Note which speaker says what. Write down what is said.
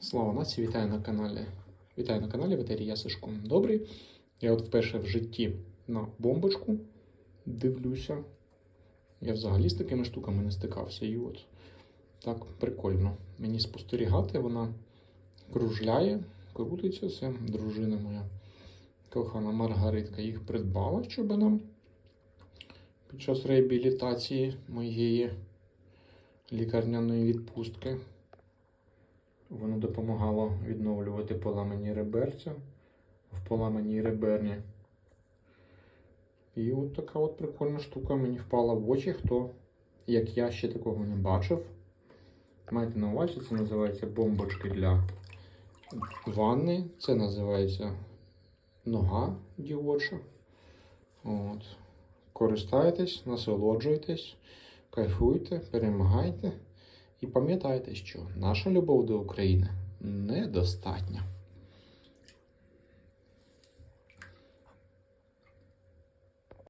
Speaker 1: Слава нації, вітаю на каналі. Вітаю на каналі Ветерія Сашко. Добрий. Я от вперше в житті на бомбочку дивлюся. Я взагалі з такими штуками не стикався. І от так прикольно. Мені спостерігати, вона кружляє, крутиться. Це дружина моя кохана Маргаритка їх придбала, щоб нам під час реабілітації моєї лікарняної відпустки. Воно допомагало відновлювати поламані реберця в поламаній реберні. І от така от прикольна штука мені впала в очі, хто, як я, ще такого не бачив. Майте на увазі, це називається бомбочки для ванни. Це називається нога дівоча. От. Користайтесь, насолоджуйтесь, кайфуйте, перемагайте. І пам'ятайте, що наша любов до України недостатня.